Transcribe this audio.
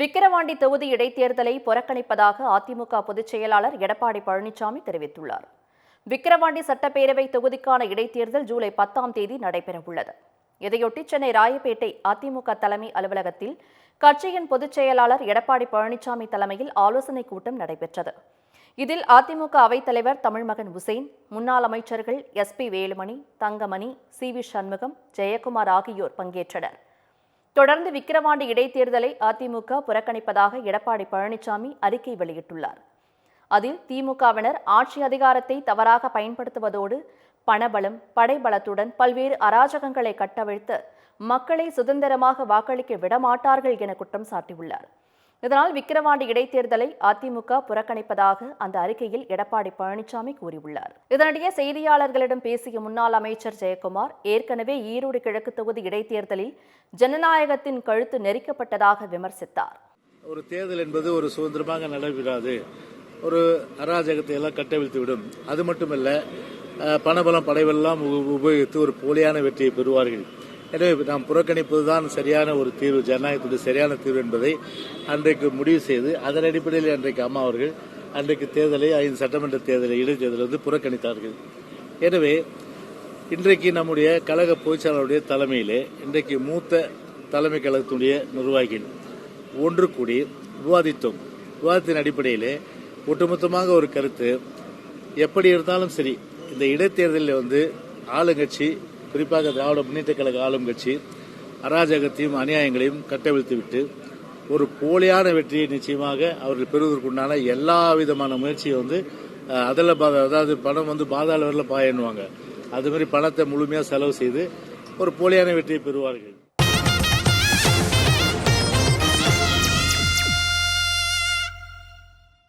விக்கிரவாண்டி தொகுதி இடைத்தேர்தலை புறக்கணிப்பதாக அதிமுக பொதுச் செயலாளர் எடப்பாடி பழனிசாமி தெரிவித்துள்ளார். விக்கிரவாண்டி சட்டப்பேரவை தொகுதிக்கான இடைத்தேர்தல் ஜூலை பத்தாம் தேதி நடைபெறவுள்ளது. இதையொட்டி சென்னை ராயப்பேட்டை அதிமுக தலைமை அலுவலகத்தில் கட்சியின் பொதுச் செயலாளர் எடப்பாடி பழனிசாமி தலைமையில் ஆலோசனைக் கூட்டம் நடைபெற்றது. இதில் அதிமுக அவைத்தலைவர் தமிழ்மகன் உசேன் முன்னாள் அமைச்சர்கள் S P Velumani Thangamani C V Shanmugam Jayakumar ஆகியோர் பங்கேற்றனர். தொடர்ந்து விக்கிரவாண்டி இடைத்தேர்தலை அதிமுக புறக்கணிப்பதாக எடப்பாடி பழனிசாமி அறிக்கை வெளியிட்டுள்ளார். அதில் திமுகவினர் ஆட்சி அதிகாரத்தை தவறாக பயன்படுத்துவதோடு பணபலம் படைபலத்துடன் பல்வேறு அராஜகங்களை கட்டவிழ்த்து மக்களை சுதந்திரமாக வாக்களிக்க விடமாட்டார்கள் என குற்றம் சாட்டியுள்ளார். இதனால் விக்கிரவாண்டி இடைத்தேர்தலை அதிமுக புறக்கணிப்பதாக அந்த அறிக்கையில் எடப்பாடி பழனிசாமி கூறியுள்ளார். இதனிடையே செய்தியாளர்களிடம் பேசிய முன்னாள் அமைச்சர் ஜெயக்குமார் ஏற்கனவே ஈரோடு கிழக்கு தொகுதி இடைத்தேர்தலில் ஜனநாயகத்தின் கழுத்து நெரிக்கப்பட்டதாக விமர்சித்தார். ஒரு தேர்தல் என்பது ஒரு சுதந்திரமாக நடைபெறாது. ஒரு அராஜகத்தை எல்லாம் கட்டவிழ்த்து விடும் அது மட்டுமல்ல பணபலம் படைவெல்லாம் உபயோகித்து ஒரு போலியான வெற்றியை பெறுவார்கள். எனவே நாம் புறக்கணிப்பதுதான் சரியான ஒரு தீர்வு ஜனநாயகத்துடைய சரியான தீர்வு என்பதை அன்றைக்கு முடிவு செய்து அதன் அடிப்படையில் அன்றைக்கு அம்மா அவர்கள் அன்றைக்கு தேர்தலை ஐந்து சட்டமன்ற தேர்தலை இடைத்தேர்தலை வந்து புறக்கணித்தார்கள். எனவே இன்றைக்கு நம்முடைய கழக பொதுச்செயலாளருடைய தலைமையிலே இன்றைக்கு மூத்த தலைமை கழகத்தினுடைய நிர்வாகிகள் ஒன்று கூடி விவாதித்தோம். விவாதத்தின் அடிப்படையிலே ஒட்டுமொத்தமாக ஒரு கருத்து எப்படி இருந்தாலும் சரி இந்த இடைத்தேர்தலில் வந்து ஆளுங்கட்சி குறிப்பாக திராவிட முன்னேற்ற கழக ஆளும் கட்சி அராஜகத்தையும் அநியாயங்களையும் கட்டவிழ்த்துவிட்டு ஒரு போலியான வெற்றியை நிச்சயமாக அவர்கள் பெறுவதற்குண்டான எல்லா விதமான முயற்சியை வந்து அதில் அதாவது பணம் வந்து பாதாள வரல பாயன்னுவாங்க. அது பணத்தை முழுமையாக செலவு செய்து ஒரு போலியான வெற்றியை பெறுவார்கள்.